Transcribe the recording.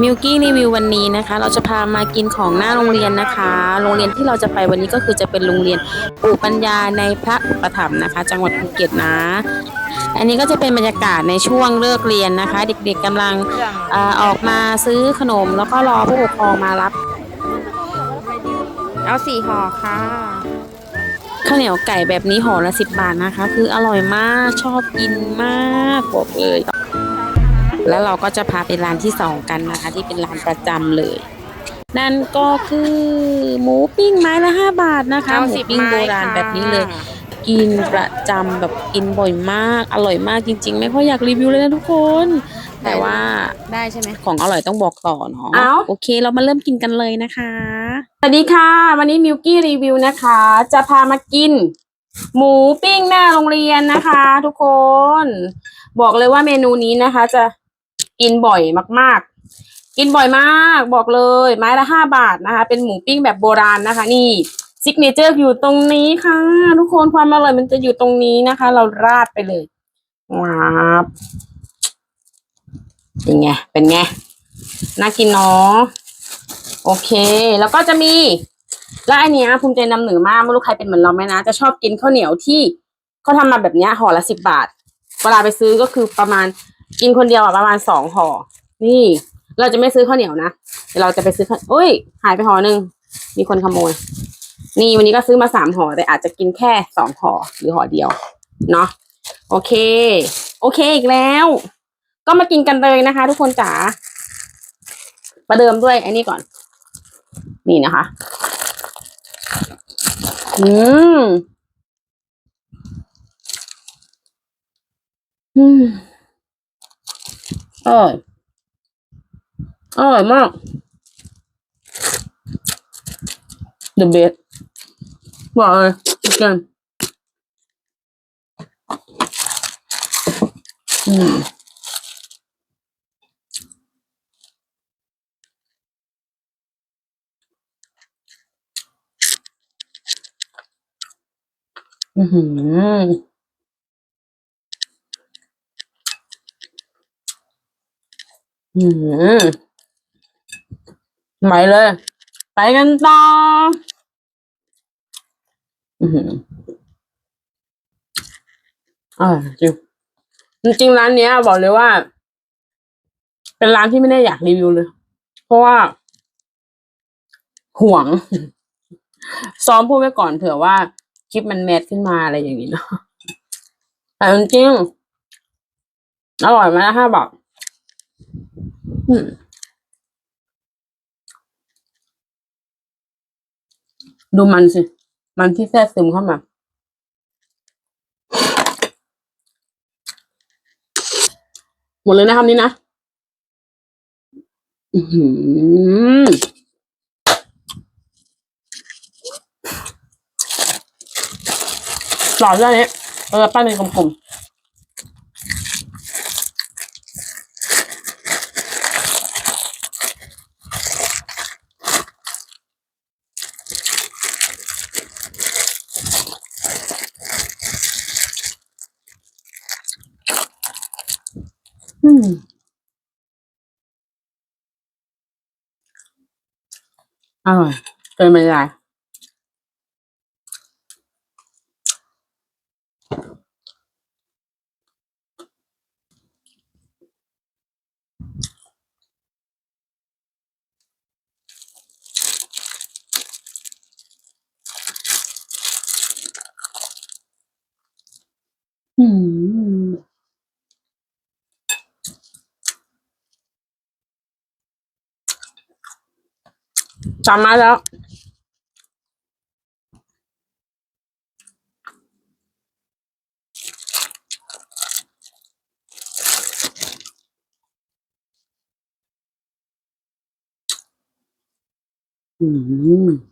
มิวกี้รีวิววันนี้นะคะ เราจะพามากินของหน้าโรงเรียนนะคะ โรงเรียนที่เราจะไปวันนี้ก็คือจะเป็นโรงเรียนปู่ปัญญาในพระอุปถัมภ์นะคะ จังหวัดภูเก็ตนะ อันนี้ก็จะเป็นบรรยากาศในช่วงเลิกเรียนนะคะ เด็กๆกำลังเอ่อออกมาซื้อขนม แล้วก็รอผู้ปกครองมารับ เอาสี่ห่อค่ะข้าวเหนียวไก่แบบนี้ห่อละสิบบาทนะคะ คืออร่อยมากชอบกินมากบอกเลย แล้วเราก็จะพาไปร้านที่สองกันนะคะ ที่เป็นร้านประจำเลย นั่นก็คือหมูปิ้งไม้ละห้าบาทนะคะหมูปิ้งโบราณแบบนี้เลย กินประจำแบบกินบ่อยมาก อร่อยมากจริง ๆ ไม่ค่อยอยากรีวิวเลยนะทุกคน แต่ว่าได้ใช่ไหมของอร่อยต้องบอกต่อเนาะเอ้าโอเค เรามาเริ่มกินกันเลยนะคะ สวัสดีค่ะ วันนี้มิวกี้รีวิวนะคะ จะพามากินหมูปิ้งหน้าโรงเรียนนะคะ ทุกคน บอกเลยว่าเมนูนี้นะคะ จะ กินบ่อยมาก ๆ กินบ่อยมาก บอกเลย ไม้ละห้าบาทนะคะ เป็นหมูปิ้งแบบโบราณนะคะ นี่ซิกเนเจอร์อยู่ตรงนี้ค่ะ ทุกคนความอร่อยมันจะอยู่ตรงนี้นะคะ เราราดไปเลยว้าบเป็นไง เป็นไง น่ากินเนาะโอเค แล้วก็จะมี แล้วอันเนี้ยภูมิใจนำเหนือมากไม่รู้ใครเป็นเหมือนเราไหมนะ จะชอบกินข้าวเหนียวที่เขาทำมาแบบเนี้ยห่อละสิบบาท เวลาไปซื้อก็คือประมาณ กินคนเดียวอะประมาณสองห่อ นี่ เราจะไม่ซื้อข้าวเหนียวนะเดี๋ยวเราจะไปซื้อข้าวอุ้ย หายไปห่อหนึ่ง มีคนขโมย นี่วันนี้ก็ซื้อมาสามห่อแต่อาจจะกินแค่สองห่อหรือห่อเดียว เนาะ โอเค โอเคอีกแล้ว ก็มากินกันเลยนะคะ ทุกคนจ๋า ประเดิมด้วยไอ้นี่ก่อน นี่นะคะ อืม อืม อร่อยอร่อยมาก the best บอกเลยกันอืมอือ อืมไปเลย ไปกันต่ออือหืออ่าจริงจริงร้านเนี้ย บอกเลยว่า เป็นร้านที่ไม่ได้อยากรีวิวเลย เพราะว่าห่วง ซ้อมพูดไว้ก่อนเผื่อว่าคลิปมันแมสขึ้นมาอะไรอย่างนี้เนาะแต่จริงอร่อยไหมนะห้าบาท อืมดูมันสิ มันที่แทรกซึมเข้ามา หมดเลยนะคำนี้นะ อือหือหล่อด้วยนี้เออ ปั้นเป็นกลมๆ อืมอร่อยเกินบรรยาย จำมาแล้ว อืม